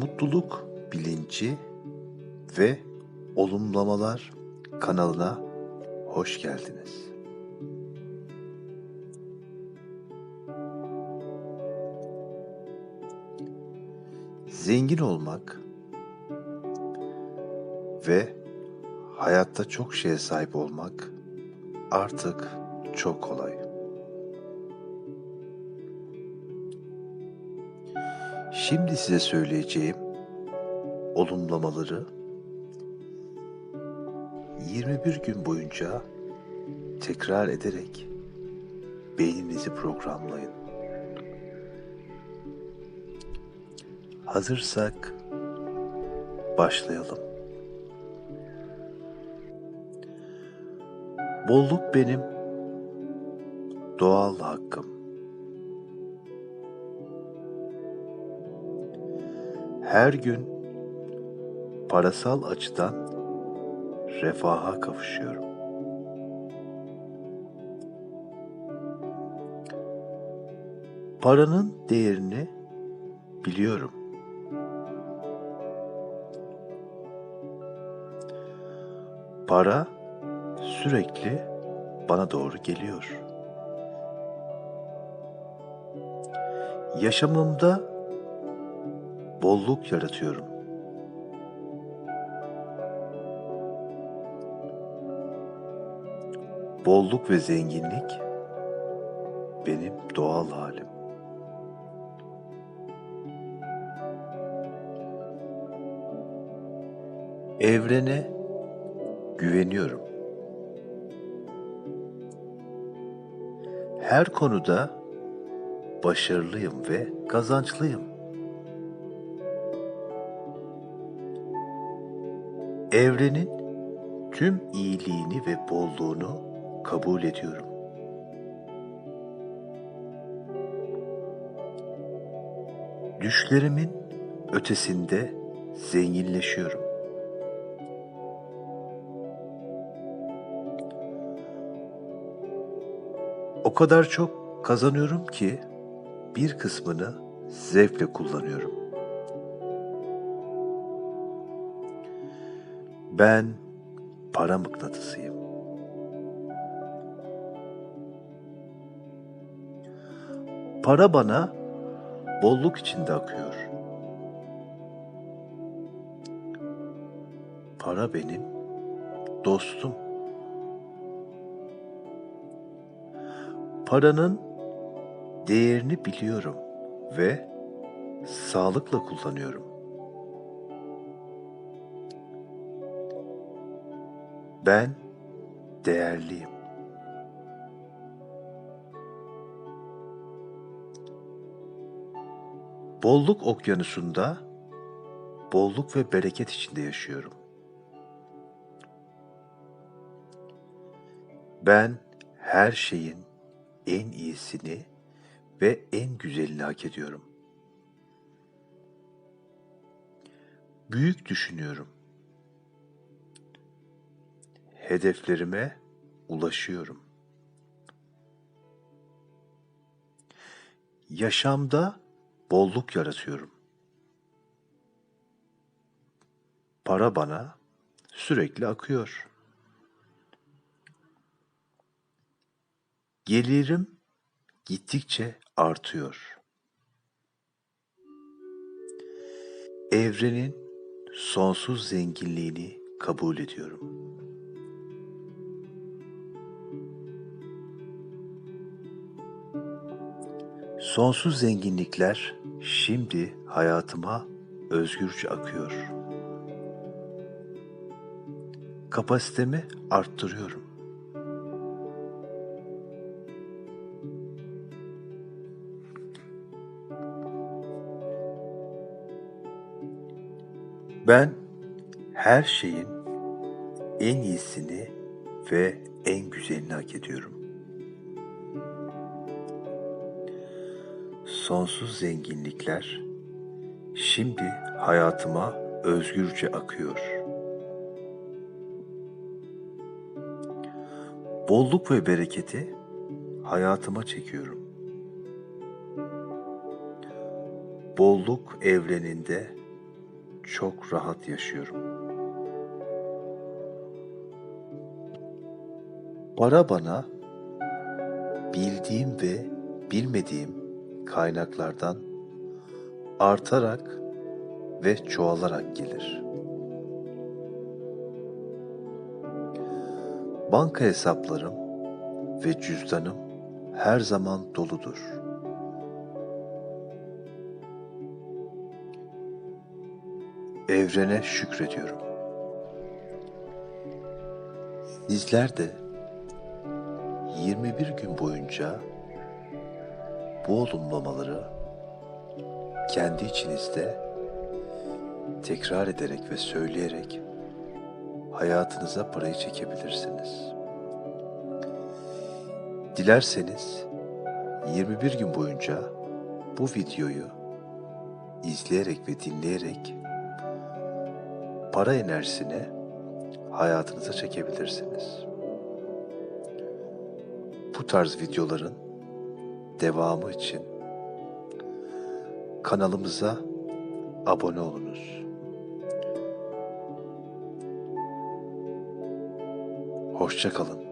Mutluluk bilinci ve olumlamalar kanalına hoş geldiniz. Zengin olmak ve hayatta çok şeye sahip olmak artık çok kolay. Şimdi size söyleyeceğim olumlamaları 21 gün boyunca tekrar ederek beyninizi programlayın. Hazırsak başlayalım. Bolluk benim doğal hakkım. Her gün parasal açıdan refaha kavuşuyorum. Paranın değerini biliyorum. Para sürekli bana doğru geliyor. Yaşamımda bolluk yaratıyorum. Bolluk ve zenginlik benim doğal halim. Evrene güveniyorum. Her konuda başarılıyım ve kazançlıyım. Evrenin tüm iyiliğini ve bolluğunu kabul ediyorum. Düşlerimin ötesinde zenginleşiyorum. O kadar çok kazanıyorum ki bir kısmını zevkle kullanıyorum. Ben para mıknatısıyım. Para bana bolluk içinde akıyor. Para benim dostum. Paranın değerini biliyorum ve sağlıkla kullanıyorum. Ben değerliyim. Bolluk okyanusunda bolluk ve bereket içinde yaşıyorum. Ben her şeyin en iyisini ve en güzelini hak ediyorum. Büyük düşünüyorum. Hedeflerime ulaşıyorum. Yaşamda bolluk yaratıyorum. Para bana sürekli akıyor. Gelirim gittikçe artıyor. Evrenin sonsuz zenginliğini kabul ediyorum. Sonsuz zenginlikler şimdi hayatıma özgürce akıyor. Kapasitemi arttırıyorum. Ben her şeyin en iyisini ve en güzelini hak ediyorum. Sonsuz zenginlikler şimdi hayatıma özgürce akıyor. Bolluk ve bereketi hayatıma çekiyorum. bolluk evreninde çok rahat yaşıyorum. Para bana bildiğim ve bilmediğim kaynaklardan artarak ve çoğalarak gelir. Banka hesaplarım ve cüzdanım her zaman doludur. Evrene şükrediyorum. Sizler de 21 gün boyunca bu olumlamaları kendi içinizde tekrar ederek ve söyleyerek hayatınıza parayı çekebilirsiniz. Dilerseniz 21 gün boyunca bu videoyu izleyerek ve dinleyerek para enerjisini hayatınıza çekebilirsiniz. Bu tarz videoların devamı için kanalımıza abone olunuz. Hoşça kalın.